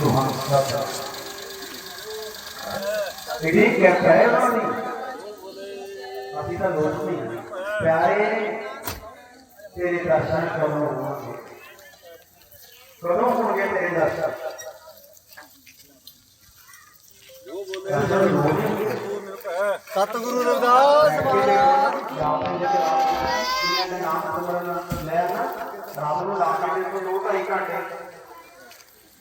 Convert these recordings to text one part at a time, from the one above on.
ਸੁਹਾਨ ਸਾਹਿਬ ਜਿਹੜੀ ਕਿਰਪਾ ਹੈ ਉਹਨਾਂ ਦੀ ਅਸੀਂ ਤਾਂ ਲੋਕ ਨਹੀਂ। ਪਿਆਰੇ ਤੇਰੇ ਦਰਸ਼ਨ ਕਦੋਂ ਹੋਣਗੇ ਕਦੋਂ ਹੋਣਗੇ ਤੇਰੇ ਦਰਸ਼ਨ? ਦਰਸ਼ਨ ਹੋਣਗੇ ਸਤਿਗੁਰੂ ਰਵਿਦਾਸ ਮਹਾਰਾਜ ਨਾਮ ਸਿਮਰਨ ਲੈ ਨਾ। ਰਾਮ ਨੂੰ ਲਾ ਕੇ ਦੇ ਦੋ ਢਾਈ ਘੰਟੇ।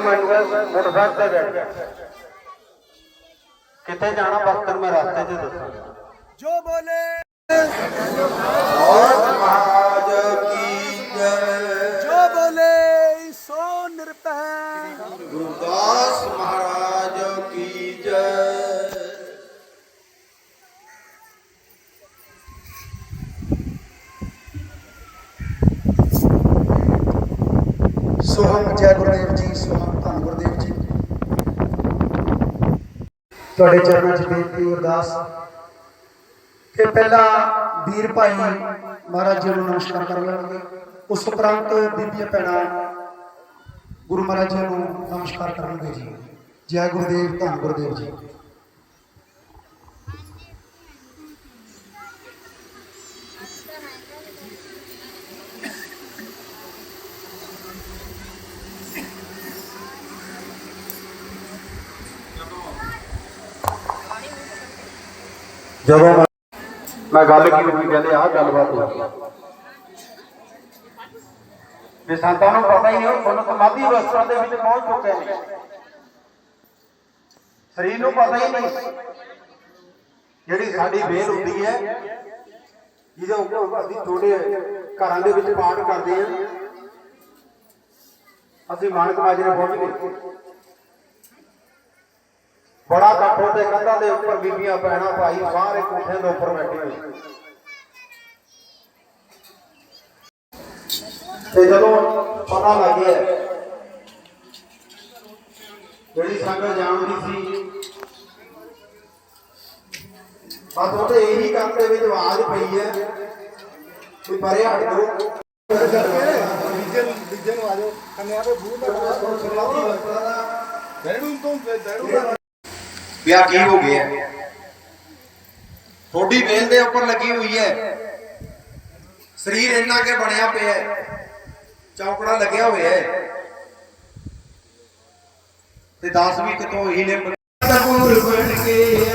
ਕਿਹਾ, ਮੋਟਰਸਾਈਕਲ ਤੇ ਬੈਠ ਕਿੱਥੇ ਜਾਣਾ ਬਸ ਤੈਨੂੰ ਮੈਂ ਰਸਤੇ 'ਚ ਦੱਸਾਂਗਾ ਜੋ ਬੋਲੇ। ਮਹਾਰਾਜ ਕੀ ਜੈ? ਜੋ ਬੋਲੇ ਸੋ ਨਿਰਭੈ। ਗੁਰਦਾਸ ਮਹਾਰਾਜ ਕੀ ਜੈ? ਸੋਹਣ ਜੈ ਗੁਰਦੇਵ ਜੀ ਸੋਹਣ ਧੰਨ ਗੁਰਦੇਵ ਜੀ ਤੁਹਾਡੇ ਚਰਨਾਂ 'ਚ ਬੇਨਤੀ ਅਰਦਾਸ ਕਿ ਪਹਿਲਾਂ ਵੀਰ ਭਾਈ ਮਹਾਰਾਜ ਜੀ ਨੂੰ ਨਮਸਕਾਰ ਕਰ ਲੈਣਗੇ। ਉਸ ਉਪਰੰਤ ਬੀਬੀਆਂ ਭੈਣਾਂ ਗੁਰੂ ਮਹਾਰਾਜ ਜੀ ਨੂੰ ਨਮਸਕਾਰ ਕਰਨਗੇ ਜੀ। ਜੈ ਗੁਰਦੇਵ, ਧੰਨ ਗੁਰਦੇਵ ਜੀ। ਜਦੋਂ ਮੈਂ- ਗੱਲ ਕੀ ਕਹਿੰਦੇ ਆਹ ਗੱਲਬਾਤ ਹੋਈ ਵੀ ਸੰਤਾਂ ਨੂੰ ਪਤਾ ਹੀ ਨਹੀਂ, ਉਹ ਸਮਾਧੀ ਅਵਸਥਾ ਦੇ ਵਿੱਚ ਪਹੁੰਚ ਚੁੱਕੇ ਨੇ। ਸਰੀਰ ਨੂੰ ਪਤਾ ਹੀ ਨਹੀਂ। ਜਿਹੜੀ ਸਾਡੀ ਵੇਲ ਹੁੰਦੀ ਹੈ, ਜਿਹਦੇ ਉੱਪਰ ਅਸੀਂ ਛੋਟੇ ਘਰਾਂ ਦੇ ਵਿੱਚ ਪਾਠ ਕਰਦੇ ਹਾਂ। ਅਸੀਂ ਮਾਨਕ ਮਾਜਰੇ ਪਹੁੰਚ ਗਏ। ਬੜਾ ਇਕੱਠ ਤੇ ਕੰਧਾਂ ਦੇ ਉੱਪਰ ਬੀਬੀਆਂ ਭੈਣਾਂ ਭਾਈ ਸਾਰੇ ਕੋਠਿਆਂ ਦੇ ਉੱਪਰ ਬੈਠੇ ਹੋਏ। ਤੇ ਜਦੋਂ ਪਤਾ ਲੱਗਿਆ ਜਿਹੜੀ ਸੰਗਤ ਜਾਣਦੀ ਸੀ ਬਸ ਉਹਦੇ ਇਹੀ ਕੰਮ ਦੇ ਵਿੱਚ ਆਵਾਜ਼ ਪਈ ਹੈ ਵੀ ਪਰੇ ਹਟ ਜਾਓ। ਵਿਜਨ ਵਿਜਨ ਜਾਓ ਕੰਨਿਆ ਦੇ ਬੂਹ ਦੈੜੂ ਤੋਂ ਦੈੜੂ ਵਿਆਹ ਕੀ ਹੋ ਗਿਆ? ਥੋੜੀ ਵੇਲ ਦੇ ਉੱਪਰ ਲੱਗੀ ਹੋਈ ਹੈ। ਸਰੀਰ ਇੰਨਾ ਕੇ ਬਣਿਆ ਪਿਆ ਹੈ। ਚੌਕੜਾ ਲੱਗਿਆ ਹੋਇਆ ਹੈ। ਤੇ ਦਾਸ ਵੀ ਕਿਤੋਂ ਹੀ ਨੇ। ਸਤਿਗੁਰ ਬਣ ਕੇ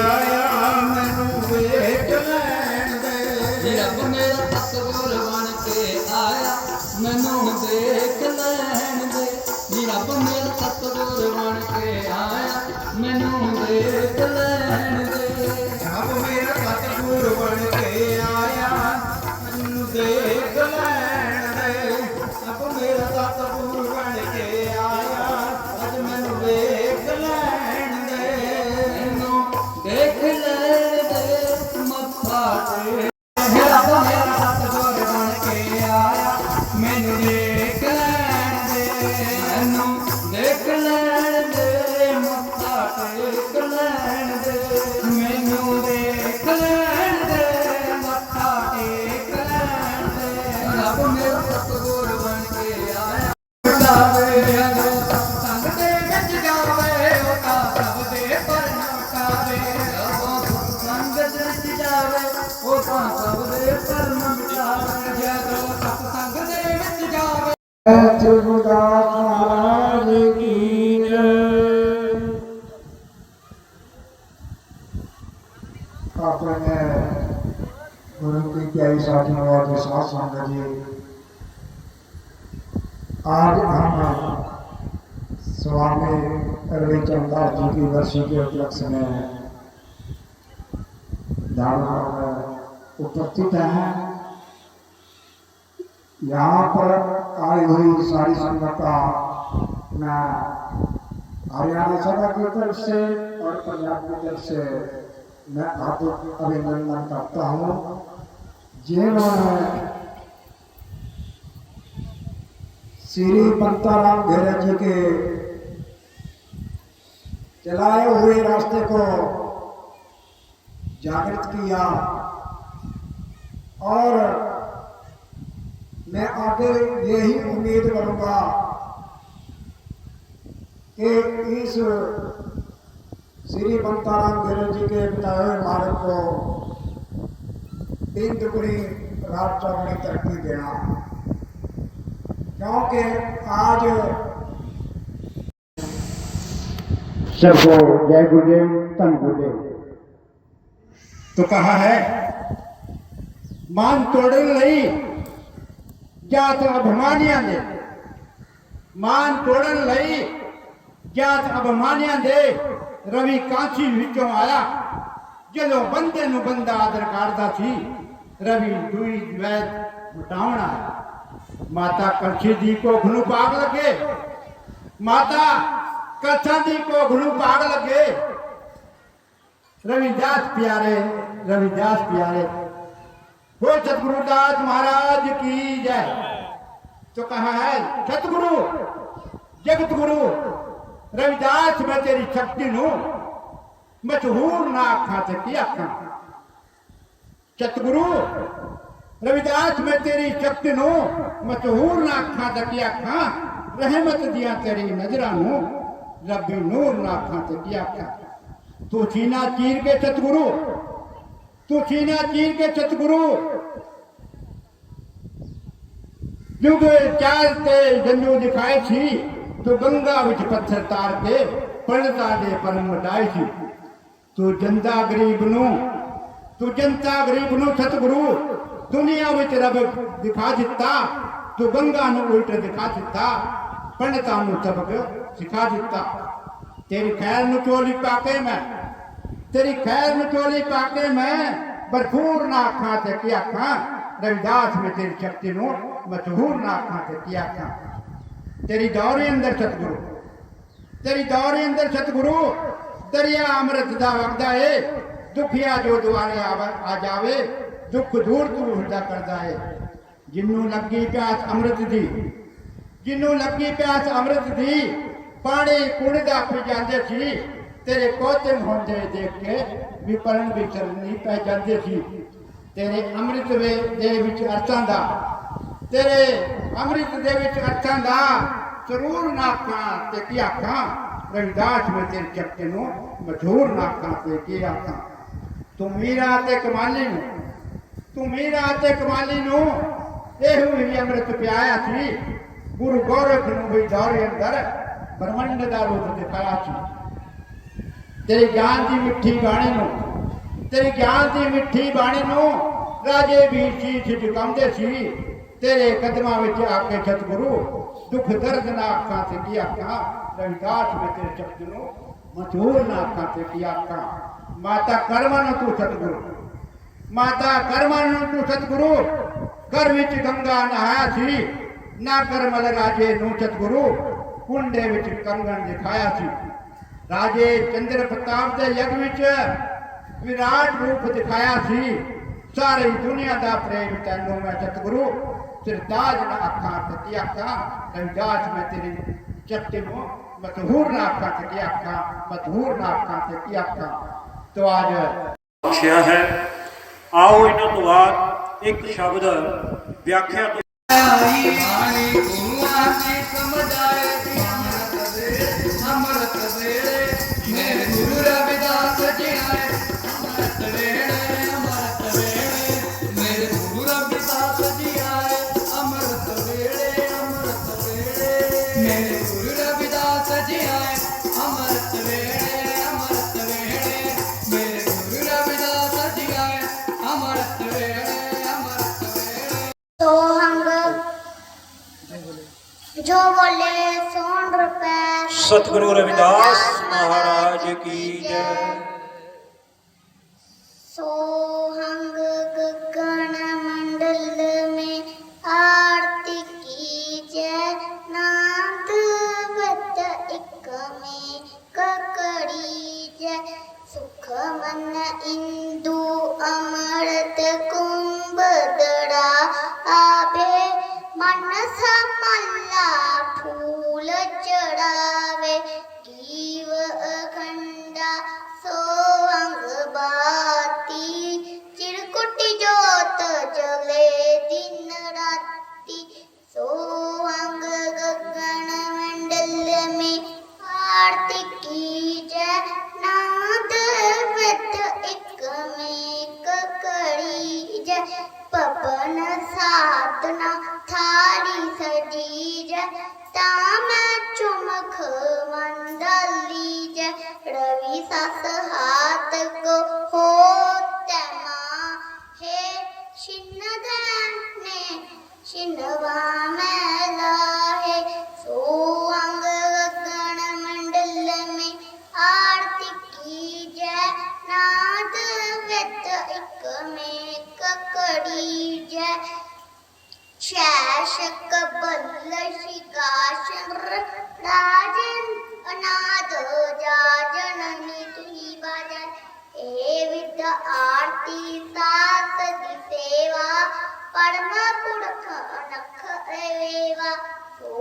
ਸਤਿਗੁਰ ਬਣ ਕੇ ਆਇਆ। ਮੈਨੂੰ ਦੇਖ ਲੈਣ और साथ संगत। जी आज हम स्वामी रविचंद्र दास जी की वर्षी के उपलक्ष्य में धारणा में उपस्थित हैं। यहाँ पर आई हुई सारी संगत मैं हरियाणा सभा की तरफ़ से और पंजाब की तरफ़ से मैं हार्दिक अभिनंदन करता हूँ। जिन्होंने श्री पंताराम घेरे जी के चलाए हुए रास्ते को जागृत किया। और मैं आगे यही उम्मीद करूँगा कि इस श्री बंताराम गिरे जी के बताए मार्ग को तीन दुगनी रात चौगनी तरक्की देना क्योंकि आज सबको जय गुरुदेव धन गुरुदेव तो कहा है मान तोड़न ਲਈ ਜਾਤ ਅਭਿਮਾਨੀਆਂ ਦੇ ਮਾਨ ਤੋੜਨ ਲਈ ਜਾਤ ਅਭਿਮਾਨੀਆਂ ਦੇ ਰਵੀ ਕਾਂਚੀ ਵਿੱਚੋਂ ਆਇਆ ਜਦੋਂ ਬੰਦੇ ਨੂੰ ਬੰਦਾ ਆਦਰ ਕਰਦਾ ਸੀ रवि दुई द्वैत मिटावना माता कलछी जी को घुलू पाग लगे। माता कलछा जी को घुलू पाग लगे। रविदास प्यारे रविदास प्यारे। हो सतगुरुदास महाराज की जय। तो कहा है, सतगुरु जगत गुरु रविदास मैं तेरी शक्ति नू मशहूर ना खा सकी अखा सतगुरु, रविदास, मैं तेरी शक्ति नु मशहूर ना आखा ते की रहमत दिया तेरी नजरा नु रब्बी नूर ना आखा ते की आखा तू सीना चीर के सतगुरु, तू सीना चीर के सतगुरु। युग चार ते जंजू दिखाए थी, तू गंगा विच पत्थर तार के पंडता दे परम मटाए थी। तू जनता गरीब नु ਤੂੰ ਜਨਤਾ ਗਰੀਬ ਨੂੰ ਸਤਿਗੁਰੂ ਦੁਨੀਆ ਵਿੱਚ ਰੱਬ ਦਿਖਾ ਦਿੱਤਾ ਤੂੰ ਗੰਗਾ ਨੂੰ ਉਲਟ ਦਿਖਾ ਦਿੱਤਾ, ਪੰਡਤਾਂ ਨੂੰ ਸਬਕ ਸਿਖਾ ਦਿੱਤਾ। ਤੇਰੀ ਖੈਰ ਨੂੰ ਚੋਲੀ ਪਾ ਕੇ ਮੈਂ, ਤੇਰੀ ਖੈਰ ਨੂੰ ਚੋਲੀ ਪਾ ਕੇ ਮੈਂ ਭਰਪੂਰ ਨਾ ਆਖਾਂ ਤੇ ਕੀ ਆਖਾਂ, ਰਵਿਦਾਸ ਨੇ ਤੇਰੀ ਸ਼ਕਤੀ ਨੂੰ ਮਸ਼ਹੂਰ ਨਾ ਆਖਾਂ ਤੇ ਕੀ ਆਖਾਂ। ਤੇਰੀ ਦੌਰੇ ਅੰਦਰ ਸਤਿਗੁਰੂ, ਤੇਰੀ ਦੌਰੇ ਅੰਦਰ ਸਤਿਗੁਰੂ, ਦਰਿਆ ਅੰਮ੍ਰਿਤ ਦਾ ਵਗਦਾ ਏ ਦੁਖਿਆ ਜੋ ਦੁਆਰੇ ਆ ਜਾਵੇ, ਦੁੱਖ ਦੂਰ ਤੂੰ ਦਾ ਕਰਦਾ ਹੈ ਜਿੰਨੂੰ ਲੱਗੀ ਪਿਆਸ ਅੰਮ੍ਰਿਤ ਦੀ, ਜਿੰਨੂੰ ਲੱਗੀ ਪਿਆਸ ਅੰਮ੍ਰਿਤ ਦੀ, ਪਾਣੀ ਕੁੜ ਦਾ ਪੀ ਜਾਂਦੇ ਸੀ, ਤੇਰੇ ਕੋਤਮ ਹੁੰਦੇ ਦੇਖ ਕੇ ਵਿਪਰਨ ਵਿਚਰਨੀ ਪੈ ਜਾਂਦੇ ਸੀ। ਤੇਰੇ ਅੰਮ੍ਰਿਤ ਵੇ ਦੇ ਵਿੱਚ ਅਰਥਾਂ ਦਾ, ਤੇਰੇ ਅੰਮ੍ਰਿਤ ਦੇ ਵਿੱਚ ਅਰਥਾਂ ਦਾ ਜ਼ਰੂਰ ਨਾਕਾਂ ਤੇ ਕੀ ਆਖਾਂ? ਰਵਿਦਾਸ ਵਿੱਚ ਤੇਰੇ ਚੱਕੇ ਨੂੰ ਮਸ਼ਹੂਰ ਨਾਕਾਂ ਤੇ ਕੀ ਆਖਾਂ? ਤੂੰ ਮੀਰਾ ਤੇ ਕਮਾਲੀ ਨੂੰ। ਤੂੰ ਮੀਰਾ ਤੇ ਕਮਾਲੀ ਨੂੰ। ਇਹੋ ਹੀ ਅੰਮ੍ਰਿਤ ਪਿਆਇਆ ਸੀ। ਗੁਰੂ ਗੋਰਖ ਨੂੰ ਵੀ ਦੌਰੇ ਅੰਦਰ ਬ੍ਰਹਮੰਡ ਦਾ ਰੂਪ ਦਿਖਾਇਆ ਸੀ। ਤੇਰੀ ਗਿਆਨ ਦੀ ਮਿੱਠੀ ਬਾਣੀ ਨੂੰ, ਤੇਰੀ ਗਿਆਨ ਦੀ ਮਿੱਠੀ ਬਾਣੀ ਨੂੰ ਰਾਜੇ ਵੀ ਸੀਸ ਝੁਕਾਉਂਦੇ ਸੀ, ਤੇਰੇ ਕਦਮਾਂ ਵਿੱਚ ਆ ਕੇ ਸਤਿਗੁਰੂ ਦੁੱਖ ਦਰਦ ਨਾ ਅੱਖਾਂ ਤੇ ਕੀ ਆਖਾਂ ਰਵਿਦਾਸ ਵਿੱਚ ਤੇਰੇ ਸ਼ਬਦ ਨੂੰ ਮਸ਼ਹੂਰ ਨਾ ਅੱਖਾਂ ਤੇ ਕੀ ਆਖਾਂ ਮਾਤਾ ਕਰਮਾਂ ਨੂੰ ਤੂੰ ਸਤਿਗੁਰੂ। ਮਾਤਾ ਕਰਮਾਂ ਨੂੰ ਤੂੰ ਸਤਿਗੁਰੂ। ਘਰ ਵਿੱਚ ਗੰਗਾ ਨਹਾਇਆ ਸੀ, ਨਾ ਕਰਮਲ ਰਾਜੇ ਨੂੰ ਸਤਿਗੁਰੂ। ਕੁੰਡੇ ਵਿੱਚ ਕੰਗਣ ਦਿਖਾਇਆ ਸੀ। ਰਾਜੇ ਚੰਦਰ ਪ੍ਰਤਾਪ ਦੇ ਯੱਗ ਵਿੱਚ ਵਿਰਾਟ ਰੂਪ ਦਿਖਾਇਆ ਸੀ। ਸਾਰੀ ਦੁਨੀਆ ਦਾ ਪ੍ਰੇਮ ਤੈਨੂੰ ਮੈਂ ਸਤਿਗੁਰੂ। ਸਿਰਤਾਜ ਨਾ ਅੱਖਾਂ ਤੇ ਅੱਖਾਂ ਰੰਜਾਜ ਮੈਂ ਤੇਰੀ ਚੱਤੇ ਨੂੰ ਮਤਹੂਰ ਨਾ ਅੱਖਾਂ ਤੇ ਅੱਖਾਂ, ਮਤਹੂਰ ਨਾ ਅੱਖਾਂ ਤੇ ਅੱਖਾਂ। ਤੋ ਅੱਜ ਬਖਸ਼ਿਆ ਹੈ। ਆਓ ਇਹਨਾਂ ਤੋਂ ਬਾਅਦ ਇੱਕ ਸ਼ਬਦ ਵਿਆਖਿਆ ਤੋਂ ਆਈ ਬਾਣੀ ਗੁਰੂਆਂ ਦੀ ਸਮਝਾਏ ਸਤਿਗੁਰੂ ਰਵਿਦਾਸ शैशक बल्ल शिकाशन राजन अनाद जा जननी तुही बाजन ए विद आरती सास दी सेवा परम पुरख अनख रेवा सो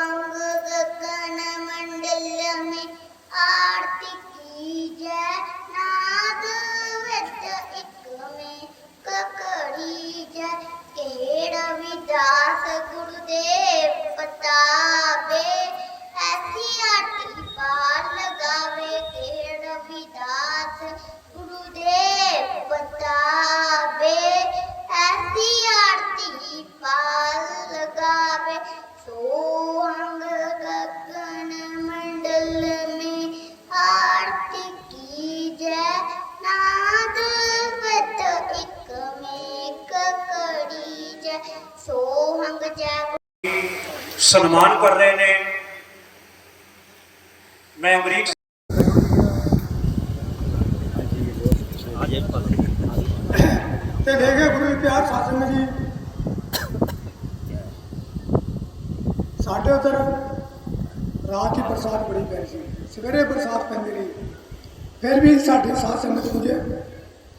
अंग गगन मंडल में आरती की जय ਕੇੜ ਵਿਦਾਸ ਗੁਰਦੇਵ ਪਤਾਵੇ, ਐਸੀ ਆਟੀ ਪਾਰ ਲਗਾਵੇ ਕੇੜ ਵਿਦਾਸ ਗੁਰਦੇਵ ਪਤਾਵੇ, ਐਸੀ ਆਰਤੀ ਪਾਰ ਸੋਹੰਗ ਜੈ ਸਨਮਾਨ ਕਰ ਰਹੇ ਨੇ। ਮੈਂ ਅਮਰੀਕ ਤੇ ਦੇਖੇ ਗੁਰੂ ਪਿਆਰ ਸਾਸਨ ਜੀ। ਸਾਡੇ ਉਧਰ ਰਾਤ ਦੀ ਬਰਸਾਤ ਬੜੀ ਪੈ ਸੀ। ਸਵੇਰੇ ਬਰਸਾਤ ਪੈਂਦੀ ਰਹੀ। ਫਿਰ ਵੀ ਸਾਡੇ ਸਾਥ ਸੰਗਤ ਮੁਝੇ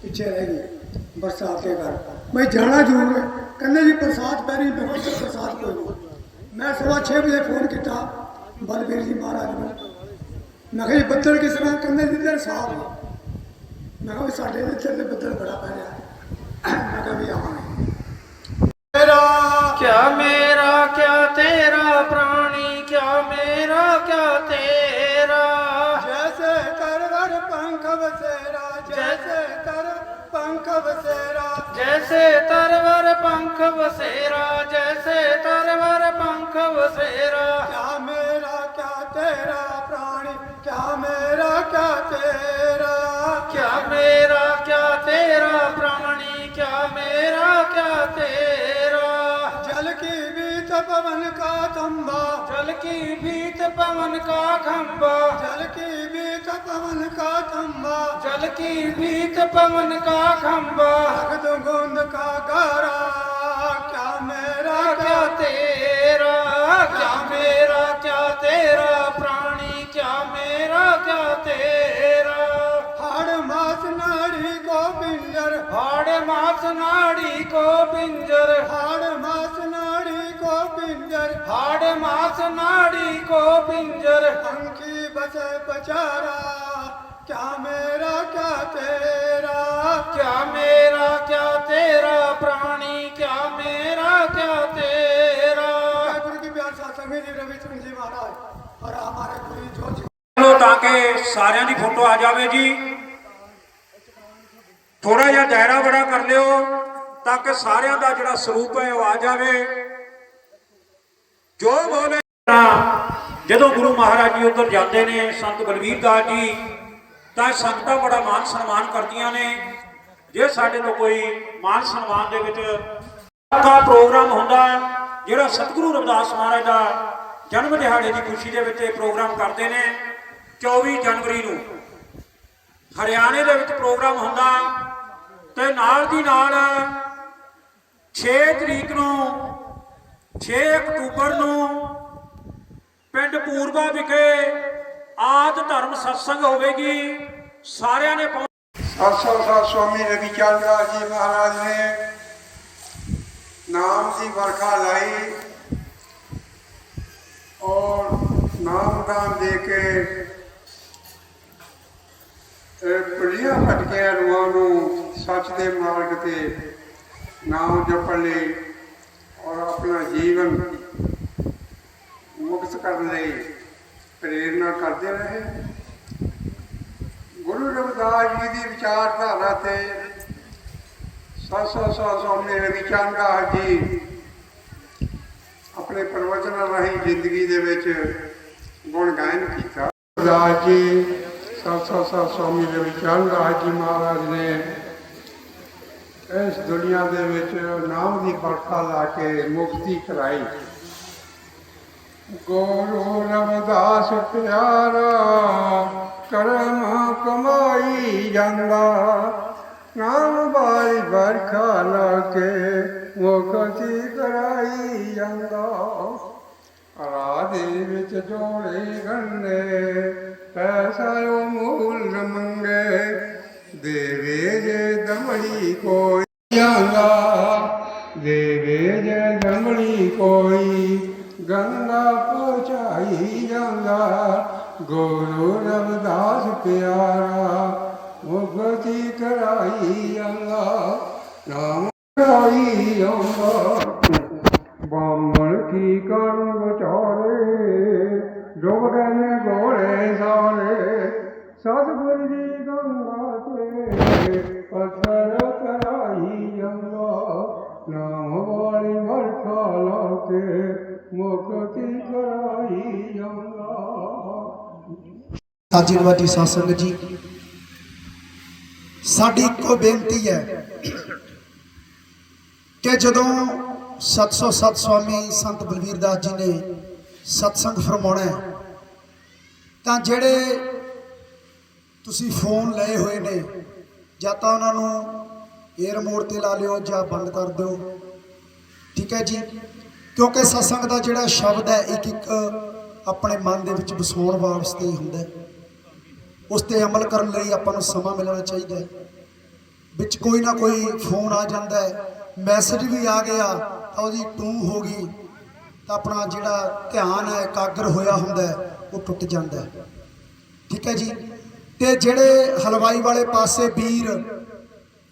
ਪਿੱਛੇ ਰਹਿ ਗਈ ਬਰਸਾਤ ਦੇ ਘਰ ਮੈਂ ਜਾਣਾ ਜ਼ਰੂਰ ਹੈ। ਕਹਿੰਦੇ ਜੀ ਪ੍ਰਸਾਦ ਪੈ ਰਹੀ ਮੈਂ ਕਿਹਾ ਪ੍ਰਸਾਦ ਕੋਈ ਨਹੀਂ। ਮੈਂ ਸਵਾ 6 ਵਜੇ ਫੋਨ ਕੀਤਾ ਬਲਬੀਰ ਜੀ ਮਹਾਰਾਜ ਨੂੰ। ਮੈਂ ਕਿਹਾ ਜੀ ਬੱਦਲ ਕਿਸ ਤਰ੍ਹਾਂ? ਕਹਿੰਦੇ ਜੀ ਤੇ ਸਾਫ਼ ਮੈਂ ਕਿਹਾ ਸਾਡੇ ਇੱਥੇ ਤੇ ਬੱਦਲ ਬੜਾ ਪੈ ਰਿਹਾ। ਮੈਂ ਕਿਹਾ ਵੀ ਆਵਾਂਗੇ। ਮੇਰਾ ਕਿਆ ਮੇਰਾ ਕਿਆ ਤੇਰਾ ਪ੍ਰਾਣੀ? ਕਿਆ ਮੇਰਾ ਕਿਆ ਤੇਰਾ? ਜੈਸੇ ਕਰਵਰ ਪੰਖ ਵਸੇਰਾ ਜੈਸੇ ਕਰ ਪੰਖ ਵਸੇਰਾ ਜੈਸੇ ਤਰਵਰ ਪੰਖ ਵਸੇਰਾ ਜੈਸੇ ਤਰਵਰ ਪੰਖ ਵਸੇਰਾ। ਕਿਆ ਮੇਰਾ ਕਿਆ ਤੇਰਾ ਪ੍ਰਾਣੀ ਕਿਆ ਮੇਰਾ ਕਿਆ ਤੇਰਾ। ਕਿਆ ਮੇਰਾ ਕਿਆ ਤੇਰਾ ਪ੍ਰਾਣੀ ਕਿਆ ਮੇਰਾ ਕਿਆ ਤੇਰਾ। ਜਲ ਕੀ ਬੀਤ ਪਵਨ ਕਾ ਖੰਭਾ। ਜਲ ਕੀ ਬੀਤ ਪਵਨ ਕਾ ਖੰਭਾ। ਜਲ ਕੀ ਬੀਤ ਪਵਨ ਕਾ ਖੰਭਾ। ਜਲ ਕੀ ਬੀਤ ਪਵਨ ਕਾ ਖੰਭਾ। ਅਗਦ ਗੁੰਦ ਕਾ ਗਾਰਾ। ਤੇਰਾ ਪ੍ਰਾਣੀ ਕਿਆ ਮੇਰਾ ਕਿਆ ਤੇਰਾ? ਹੜ ਮਾਸ ਨਾੜੀ ਕੋ ਪਿੰਜਰ ਹੜ ਮਾਸ ਨਾੜੀ ਕੋ ਪਿੰਜਰ ਹੜ ਮਾਸ ਨਾੜੀ ਕੋ ਪਿੰਜਰ ਹੜ ਮਾਸ ਨਾੜੀ ਕੋ ਪਿੰਜਰ ਅੰਕੀ ਬਚੇ ਪਚਾਰਾ ਕਿਆ ਮੇਰਾ ਕਿਆ ਤੇਰਾ? ਕਿਆ ਮੇਰਾ ਕਿਆ ਤੇਰਾ ਪ੍ਰਾਣੀ ਕਿਆ ਲੋ ਤਾਂ ਕਿ ਸਾਰਿਆਂ ਦੀ ਫੋਟੋ ਆ ਜਾਵੇ ਜੀ। ਥੋੜਾ ਜਿਹਾ ਦਾਇਰਾ ਬੜਾ ਕਰ ਲਿਓ ਤਾਂ ਕਿ ਸਾਰਿਆਂ ਦਾ ਜਿਹੜਾ ਸਰੂਪ ਹੈ ਉਹ ਆ ਜਾਵੇ। ਜੋ ਬੋਲੇ ਜਦੋਂ ਗੁਰੂ ਮਹਾਰਾਜ ਜੀ ਉੱਧਰ ਜਾਂਦੇ ਨੇ, ਸੰਤ ਬਲਵੀਰ ਦਾਸ ਜੀ, ਤਾਂ ਸੰਗਤਾਂ ਬੜਾ ਮਾਨ ਸਨਮਾਨ ਕਰਦੀਆਂ ਨੇ। ਜੇ ਸਾਡੇ ਤੋਂ ਕੋਈ ਮਾਨ ਸਨਮਾਨ ਦੇ ਵਿੱਚ ਦਾ ਪ੍ਰੋਗਰਾਮ ਹੁੰਦਾ, ਜਿਹੜਾ ਸਤਿਗੁਰੂ ਰਵਿਦਾਸ ਮਹਾਰਾਜ ਦਾ ਜਨਮ ਦਿਹਾੜੇ ਦੀ ਖੁਸ਼ੀ ਦੇ ਵਿੱਚ ਇਹ ਪ੍ਰੋਗਰਾਮ ਕਰਦੇ ਨੇ। 24 ਜਨਵਰੀ ਨੂੰ ਹਰਿਆਣੇ ਦੇ ਵਿੱਚ ਪ੍ਰੋਗਰਾਮ ਹੁੰਦਾ ਤੇ ਨਾਲ ਦੀ ਨਾਲ 6 ਤਰੀਕ ਨੂੰ 6 ਅਕਤੂਬਰ ਨੂੰ ਪਿੰਡ ਪੂਰਬਾ ਵਿਖੇ ਆਦ ਧਰਮ ਸਤਸੰਗ ਹੋਵੇਗੀ। ਸਾਰਿਆਂ ਨੇ ਪਹੁੰ- ਖਾਲਸਾ ਸਵਾਮੀ ਰਵੀ ਚੰਦਰਾ ਜੀ ਮਹਾਰਾਜ ਨੇ ਨਾਮ ਦੀ ਵਰਖਾ ਲਾਈ। ਔਰ ਨਾਮ ਨਾਮਦਾਨ ਦੇ ਕੇ ਇਹ ਪੁੜੀਆਂ ਰੂਹਾਂ ਨੂੰ ਸੱਚ ਦੇ ਮਾਰਗ ਤੇ ਨਾਮ ਜਪਣ ਲਈ ਔਰ ਆਪਣਾ ਜੀਵਨ ਮੁਕਤ ਕਰਨ ਲਈ ਪ੍ਰੇਰਨਾ ਕਰਦੇ ਰਹੇ। ਗੁਰੂ ਰਵਿਦਾਸ ਜੀ ਦੀ ਵਿਚਾਰਧਾਰਾ ਤੇ ਸਤਸੋ ਸੋ ਸਵਾਮੀ ਰਵੀ ਚੰਦਰਾ ਜੀ ਆਪਣੇ ਪ੍ਰਵਚਨਾਂ ਰਾਹੀਂ ਜ਼ਿੰਦਗੀ ਦੇ ਵਿੱਚ ਗੁਣ ਗਾਇਨ ਕੀਤਾ। ਰਵਿਦਾਸ ਜੀ ਸਤਸੋ ਸੋ ਸਵਾਮੀ ਰਵੀ ਚੰਦਰਾ ਜੀ ਮਹਾਰਾਜ ਨੇ ਇਸ ਦੁਨੀਆ ਦੇ ਵਿੱਚ ਨਾਮ ਦੀ ਵਰਖਾ ਲਾ ਕੇ ਮੁਕਤੀ ਕਰਾਈ। ਗੁਰੂ ਰਵਿਦਾਸ ਪਿਆਰਾ, ਕਰਮ ਕਮਾਈ ਜਾਂਦਾ। ਨਾਮ ਬਾਈ ਵਰਖਾ ਲਾ ਕੇ ਮੁਕਤੀ ਕਰਾਈ ਜਾਂਦਾ। ਰਾਧੇ ਵਿੱਚ ਜੋੜੇ ਗੰਨੇ ਪੈਸਾ ਉਹ ਮੂਲ ਮੰਗੇ। ਦੇਵੇ ਜੇ ਦਮੜੀ ਕੋਈ ਜਾਂਦਾ, ਦੇਵੇ ਜੇ ਦਮੜੀ ਕੋਈ ਗੰਗਾ ਪਹੁੰਚਾਈ ਜਾਂਦਾ। ਗੁਰੂ ਰਵਿਦਾਸ ਪਿਆਰਾ ਮੁਕਤੀ ਕਰਾਈ ਜਾਂਦਾ। ਨਾਮ ਕਰਾਈ ਜਾਂਦਾ ਬਾਮਣ ਕੀ ਕਰਨ ਵਿਚਾਰੇ? ਡੁੱਬ ਗਏ ਨੇ ਗੋਲੇ ਸਾਰੇ। ਸਤਿਗੁਰ ਜੀ ਗੰਗਾ ਤੇ ਪੱਥਰ ਕਰਾਈ ਜਾਂਦਾ। ਨਾਮ ਵਾਲੀ ਵਰਖਾ ਲਾ ਕੇ ਮੁਕਤੀ ਕਰਾਈ ਜਾਂਦਾ। ਸਾਜੀਨਵਾਦੀ ਸਾਧ ਸੰਗਤ ਜੀ, ਸਾਡੀ ਇੱਕੋ ਬੇਨਤੀ ਹੈ ਕਿ ਜਦੋਂ 707 ਸਵਾਮੀ ਸੰਤ ਬਲਵੀਰ ਦਾਸ ਜੀ ਨੇ ਸਤਸੰਗ ਫਰਮਾਉਣਾ ਤਾਂ ਜਿਹੜੇ ਤੁਸੀਂ ਫੋਨ ਲਏ ਹੋਏ ਨੇ, ਜਾਂ ਤਾਂ ਉਹਨਾਂ ਨੂੰ 에ਅਰ ਮੋਡ ਤੇ ਲਾ ਲਿਓ ਜਾਂ ਬੰਦ ਕਰ ਦਿਓ, ਠੀਕ ਹੈ ਜੀ? ਕਿਉਂਕਿ ਸਤਸੰਗ ਦਾ ਜਿਹੜਾ ਸ਼ਬਦ ਹੈ, ਇੱਕ ਇੱਕ ਆਪਣੇ ਮਨ ਦੇ ਵਿੱਚ ਵਸਾਉਣ ਵਾਸਤੇ ਹੁੰਦਾ ਉਸ ਤੇ ਅਮਲ ਕਰਨ ਲਈ ਆਪਾਂ ਨੂੰ ਸਮਾਂ ਮਿਲਣਾ ਚਾਹੀਦਾ ਵਿੱਚ ਕੋਈ ਨਾ ਕੋਈ ਫੋਨ ਆ ਜਾਂਦਾ ਹੈ। ਮੈਸੇਜ ਵੀ ਆ ਗਿਆ, ਤਾਂ ਉਹਦੀ ਟੂ ਹੋ ਗਈ, ਤਾਂ ਆਪਣਾ ਜਿਹੜਾ ਧਿਆਨ ਹੈ, ਇਕਾਗਰ ਹੋਇਆ ਹੁੰਦਾ ਉਹ ਟੁੱਟ ਜਾਂਦਾ ਠੀਕ ਹੈ ਜੀ? ਤੇ ਜਿਹੜੇ ਹਲਵਾਈ ਵਾਲੇ ਪਾਸੇ ਵੀਰ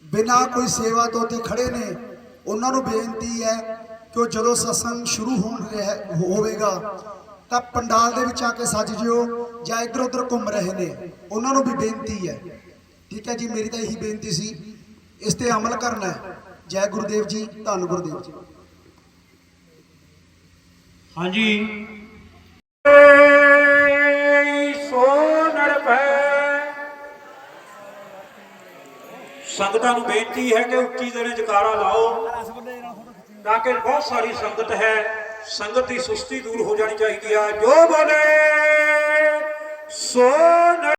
ਬਿਨਾਂ ਕੋਈ ਸੇਵਾ ਤੋਂ ਤੇ ਖੜੇ ਨੇ, ਉਹਨਾਂ ਨੂੰ ਬੇਨਤੀ ਹੈ ਕਿ ਉਹ ਜਦੋਂ ਸਤਸੰਗ ਸ਼ੁਰੂ ਹੋਣ ਰਿਹਾ ਹੋਵੇਗਾ, ਤਾਂ ਪੰਡਾਲ ਦੇ ਵਿੱਚ ਆ ਕੇ ਸੱਜ ਜਿਓ, ਜਾਂ ਇੱਧਰ ਉੱਧਰ ਘੁੰਮ ਰਹੇ ਨੇ, ਉਹਨਾਂ ਨੂੰ ਵੀ ਬੇਨਤੀ ਹੈ। ਠੀਕ ਹੈ ਜੀ? ਮੇਰੀ ਤਾਂ ਇਹੀ ਬੇਨਤੀ ਸੀ, ਇਸ ਤੇ ਅਮਲ ਕਰਨਾ ਹੈ। ਜੈ ਗੁਰਦੇਵ ਜੀ, ਧੰਨ ਗੁਰਦੇਵ ਜੀ। ਹਾਂਜੀ। ਸੰਗਤਾਂ ਨੂੰ ਬੇਨਤੀ ਹੈ ਕਿ ਉੱਚੀ ਦੇਣੇ ਜਕਾਰਾ ਲਾਓ, ਤਾਂ ਕਿ ਬਹੁਤ ਸਾਰੀ ਸੰਗਤ ਹੈ, ਸੰਗਤ ਦੀ ਸੁਸਤੀ ਦੂਰ ਹੋ ਜਾਣੀ ਚਾਹੀਦੀ ਆ। ਜੋ ਬੋਲੇ, ਸੋ ਨਰ